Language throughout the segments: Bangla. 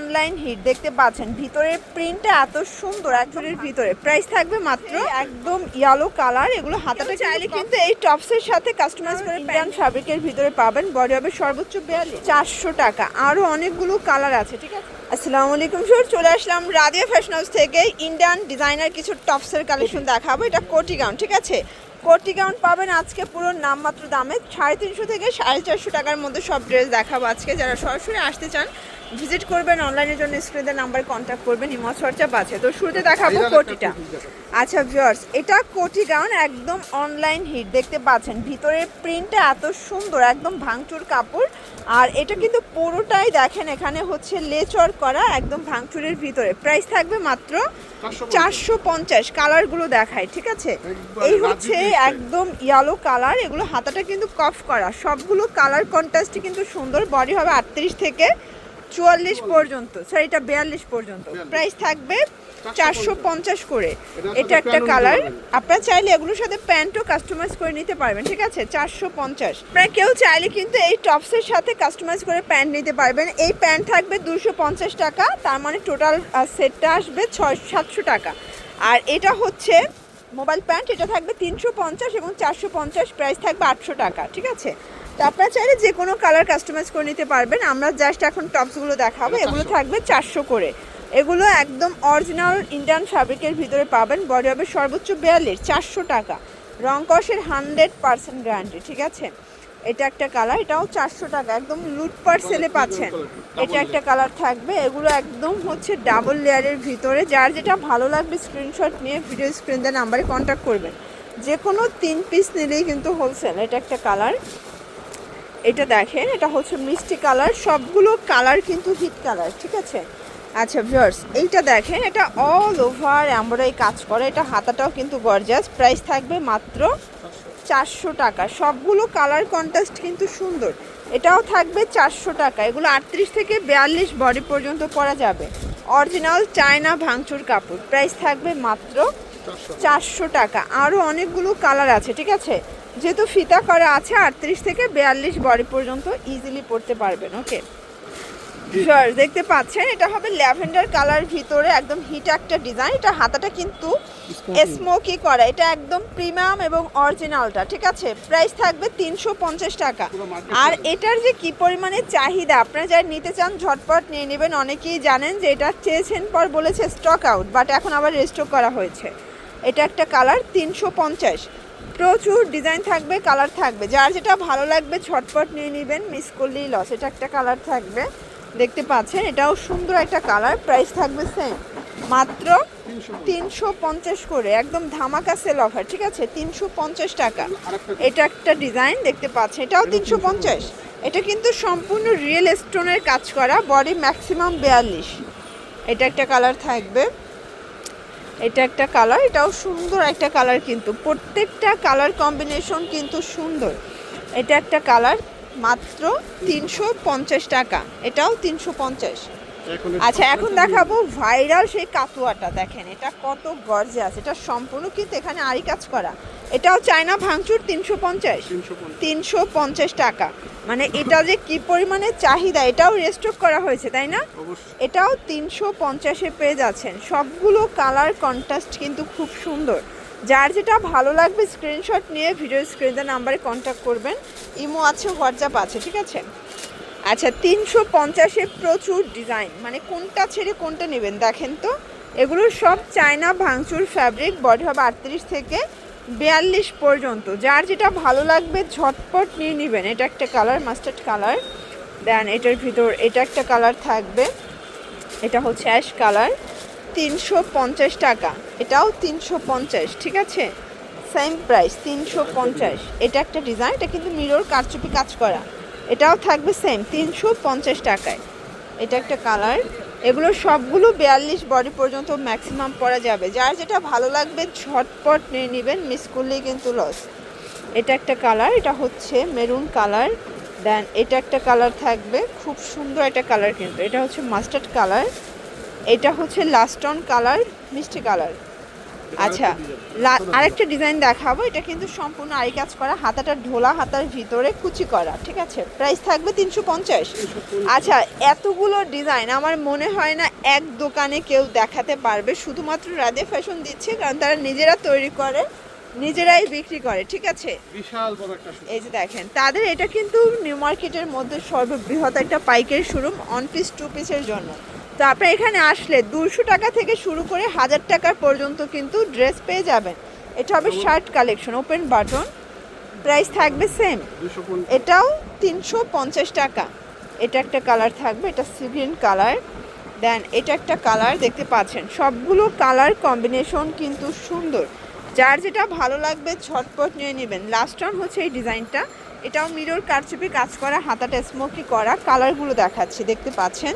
অনলাইন হিট দেখতে পাচ্ছেন। ভিতরের প্রিন্টটা এত সুন্দর একজনের ভিতরে। প্রাইস থাকবে মাত্র একদম ইয়েলো কালার এগুলো হাতাটা চাইলে কিন্তু এই টপসের সাথে কাস্টমাইজ করে প্যান্ট ফ্যাব্রিকের ভিতরে পাবেন। বডি হবে সর্বোচ্চ বিয়াল্লিশ। চারশো টাকা। আরও অনেকগুলো কালার আছে ঠিক আছে? আসসালামু আলাইকুম স্যার চলে আসলাম রাদিয়া ফ্যাশন হাউস থেকে। ইন্ডিয়ান ডিজাইনার কিছু টপসের কালেকশন দেখাবো। এটা কোটি গাউন ঠিক আছে? কোটি গাউন পাবেন আজকে পুরো নামমাত্র দামে। সাড়ে তিনশো থেকে সাড়ে চারশো টাকার মধ্যে সব ড্রেস দেখাবো আজকে। যারা সরাসরি আসতে চান ভিজিট করবেন অনলাইনের জন্য স্ক্রিনের নাম্বার কন্ট্যাক্ট করবেন ইমো হোয়াটসঅ্যাপ আছে। তো শুরুতে দেখাবো কোটিটা। আচ্ছা ভিউয়ার্স এটা কোটি গাউন একদম অনলাইন হিট দেখতে পাচ্ছেন। ভিতরের প্রিন্টটা এত সুন্দর একদম ভাঙচুর কাপড়। আর এটা কিন্তু পুরোটাই দেখেন এখানে হচ্ছে লেচর করা একদম ভাঙচুরের ভিতরে। প্রাইস থাকবে মাত্র চারশো পঞ্চাশ। কালারগুলো দেখায় ঠিক আছে? এই হচ্ছে একদম ইয়েলো কালার এগুলো হাতাটা কিন্তু কফ করা। সবগুলো কালার কন্ট্রাস্টই কিন্তু সুন্দর বডি হবে আটত্রিশ থেকে চুয়াল্লিশ পর্যন্ত স্যার এটা বিয়াল্লিশ পর্যন্ত। প্রাইস থাকবে চারশো পঞ্চাশ করে। এটা একটা কালার আপনারা চাইলে এগুলোর সাথে প্যান্টও কাস্টমাইজ করে নিতে পারবেন ঠিক আছে? চারশো পঞ্চাশ। আপনারা কেউ চাইলে কিন্তু এই টপসের সাথে কাস্টমাইজ করে প্যান্ট নিতে পারবেন। এই প্যান্ট থাকবে দুশো পঞ্চাশ টাকা তার মানে টোটাল সেটটা আসবে ছয় সাতশো টাকা। আর এটা হচ্ছে মোবাইল প্যান্ট এটা থাকবে তিনশো পঞ্চাশ এবং চারশো পঞ্চাশ প্রাইস থাকবে আটশো টাকা ঠিক আছে? তো আপনারা চাইলে যে কোনো কালার কাস্টমাইজ করে নিতে পারবেন। আমরা জাস্ট এখন টপসগুলো দেখাবো। এগুলো থাকবে চারশো করে। এগুলো একদম অরিজিনাল ইন্ডিয়ান ফ্যাব্রিকের ভিতরে পাবেন। বডি হবে সর্বোচ্চ বিয়াল্লিশ চারশো টাকা। রং কষের হান্ড্রেড পার্সেন্ট গ্যারান্টি ঠিক আছে? এটা একটা কালার এটাও চারশো টাকা। একদম লুটপাট সেলে পাচ্ছেন। এটা একটা কালার থাকবে। এগুলো একদম হচ্ছে ডাবল লেয়ারের ভিতরে। যার যেটা ভালো লাগবে স্ক্রিনশট নিয়ে ভিডিও স্ক্রিন দেওয়ার নাম্বারে কন্ট্যাক্ট করবেন। যে কোনো তিন পিস নিলেই কিন্তু হোলসেল এটা একটা কালার এটা দেখেন, এটা হচ্ছে মিষ্টি কালার। সবগুলো কালার কিন্তু হিট কালার, ঠিক আছে? আচ্ছা ভিউয়ার্স এইটা দেখেন, এটা অল ওভার এমব্রয়ডারি কাজ করে। এটা হাতাটাও কিন্তু গর্জাস প্রাইস থাকবে মাত্র চারশো টাকা। সবগুলো কালার কন্ট্রাস্ট কিন্তু সুন্দর। এটাও থাকবে চারশো টাকা। এগুলো আটত্রিশ থেকে বিয়াল্লিশ বডি পর্যন্ত পরা যাবে। অরিজিনাল চায়না ভাঙচুর কাপড়। প্রাইস থাকবে মাত্র চারশো টাকা। আরও অনেকগুলো কালার আছে, ঠিক আছে? যেহেতু ফিতা করা আছে আটত্রিশ থেকে বিয়াল্লিশ বডি পর্যন্ত ইজিলি পরতে পারবেন ওকে দেখতে পাচ্ছেন এটা হবে ল্যাভেন্ডার কালার ভিতরে একদম হিট একটা ডিজাইন এটা হাতাটা কিন্তু স্মোকি করা এটা একদম প্রিমিয়াম এবং অরিজিনালটা ঠিক আছে? প্রাইস থাকবে তিনশো পঞ্চাশ টাকা। আর এটার যে কি পরিমাণে চাহিদা আপনারা যারা নিতে চান ঝটপট নিয়ে নেবেন। অনেকেই জানেন যে এটা চেয়েছেন পর বলেছে স্টক আউট বাট এখন আবার রেস্টক করা হয়েছে। এটা একটা কালার তিনশো পঞ্চাশ। প্রচুর ডিজাইন থাকবে কালার থাকবে। যার যেটা ভালো লাগবে ঝটপট নিয়ে নেবেন মিস করলেই লস এটা একটা কালার থাকবে। দেখতে পাচ্ছেন এটাও সুন্দর একটা কালার প্রাইস থাকবে সেম মাত্র তিনশো পঞ্চাশ করে একদম ধামাকা সেল অফার ঠিক আছে? তিনশো পঞ্চাশ টাকা। এটা একটা ডিজাইন দেখতে পাচ্ছেন। এটাও তিনশো পঞ্চাশ। এটা কিন্তু সম্পূর্ণ রিয়েল স্টোনের কাজ করা বডি ম্যাক্সিমাম বিয়াল্লিশ। এটা একটা কালার থাকবে। এটা একটা কালার এটাও সুন্দর একটা কালার কিন্তু। প্রত্যেকটা কালার কম্বিনেশন কিন্তু সুন্দর। এটা একটা কালার মাত্র তিনশো পঞ্চাশ টাকা। এটাও তিনশো পঞ্চাশ। আচ্ছা এখন দেখাবো ভাইরাল সেই কাতুয়াটা দেখেন। এটা কত গর্জে আছে এটা সম্পূর্ণ কিন্তু এখানে আরি কাজ করা। এটাও চায়না ভাঙচুর তিনশো পঞ্চাশ। তিনশো পঞ্চাশ টাকা। মানে এটা যে কি পরিমাণে চাহিদা এটাও রেস্টক করা হয়েছে তাই না? এটাও তিনশো পঞ্চাশে পেয়ে যাচ্ছেন। সবগুলো কালার কন্ট্রাস্ট কিন্তু খুব সুন্দর। যার যেটা ভালো লাগবে স্ক্রিনশট নিয়ে ভিডিও স্ক্রিনের নাম্বারে কন্ট্যাক্ট করবেন। ইমো আছে হোয়াটসঅ্যাপ আছে ঠিক আছে? আচ্ছা তিনশো পঞ্চাশে প্রচুর ডিজাইন মানে কোনটা ছেড়ে কোনটা নেবেন দেখেন তো। এগুলো সব চায়না ভাঙচুর ফ্যাব্রিক বডি হবে আটত্রিশ থেকে বিয়াল্লিশ পর্যন্ত। যার যেটা ভালো লাগবে, ঝটপট নিয়ে নেবেন। এটা একটা কালার মাস্টার্ড কালার। দেন এটার ভিতর এটা একটা কালার থাকবে। এটা হচ্ছে অ্যাশ কালার। তিনশো পঞ্চাশ টাকা। এটাও তিনশো পঞ্চাশ, ঠিক আছে? সেম প্রাইস তিনশো পঞ্চাশ। এটা একটা ডিজাইন এটা কিন্তু মিরর কারচুপি কাজ করা। এটাও থাকবে সেম তিনশো পঞ্চাশ টাকায়। এটা একটা কালার। এগুলো সবগুলো বিয়াল্লিশ বডি পর্যন্ত ম্যাক্সিমাম পরা যাবে। যার যেটা ভালো লাগবে, ঝটপট নিয়ে নেবেন মিস করলেই কিন্তু লস এটা একটা কালার এটা হচ্ছে মেরুন কালার দেন এটা একটা কালার থাকবে, খুব সুন্দর একটা কালার কিন্তু। এটা হচ্ছে মাস্টার্ড কালার এটা হচ্ছে লাস্টন কালার মিষ্টি কালার আচ্ছা আরেকটা ডিজাইন দেখাবো। এটা কিন্তু সম্পূর্ণ আরি কাজ করা হাতাটা ঢোলা হাতার ভিতরে কুচি করা ঠিক আছে? প্রাইস থাকবে তিনশো পঞ্চাশ। আচ্ছা এতগুলো ডিজাইন আমার মনে হয় না এক দোকানে কেউ দেখাতে পারবে। শুধুমাত্র রাধে ফ্যাশন দিচ্ছে কারণ তারা নিজেরা তৈরি করে নিজেরাই বিক্রি করে ঠিক আছে? বিশাল বড় একটা এই যে দেখেন তাদের এটা কিন্তু নিউ মার্কেটের মধ্যে সর্ববৃহৎ একটা পাইকারি শোরুম অন পিস টু পিসের জন্য। তো আপনার এখানে আসলে দুশো টাকা থেকে শুরু করে হাজার টাকা পর্যন্ত কিন্তু ড্রেস পেয়ে যাবেন। এটা হবে shirt collection open button price থাকবে সেম এটাও তিনশো পঞ্চাশ টাকা। এটা একটা কালার থাকবে এটা সিগ্রিন কালার। দেন এটা একটা কালার দেখতে পাচ্ছেন সবগুলো কালার কম্বিনেশন কিন্তু সুন্দর। যার যেটা ভালো লাগবে ছটপট নিয়ে নেবেন। লাস্ট টাইম হচ্ছে এই ডিজাইনটা। এটাও মিরর কারচুপি কাজ করা হাতাটা স্মোকি করা কালারগুলো দেখাচ্ছি দেখতে পাচ্ছেন?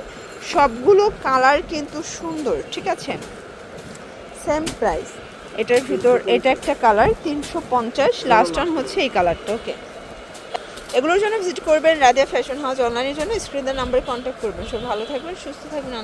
সবগুলো কালার কিন্তু সুন্দর, ঠিক আছে? সেম প্রাইস এটার ভিতর, এটা একটা কালার, তিনশো পঞ্চাশ। লাস্ট ওয়ান হচ্ছে এই কালারটা ওকে এগুলোর জন্য ভিজিট করবেন রাদিয়া ফ্যাশন হাউস অনলাইনের জন্য। স্ক্রিনের নাম্বারে কন্ট্যাক্ট করবেন। সব ভালো থাকবেন, সুস্থ থাকবেন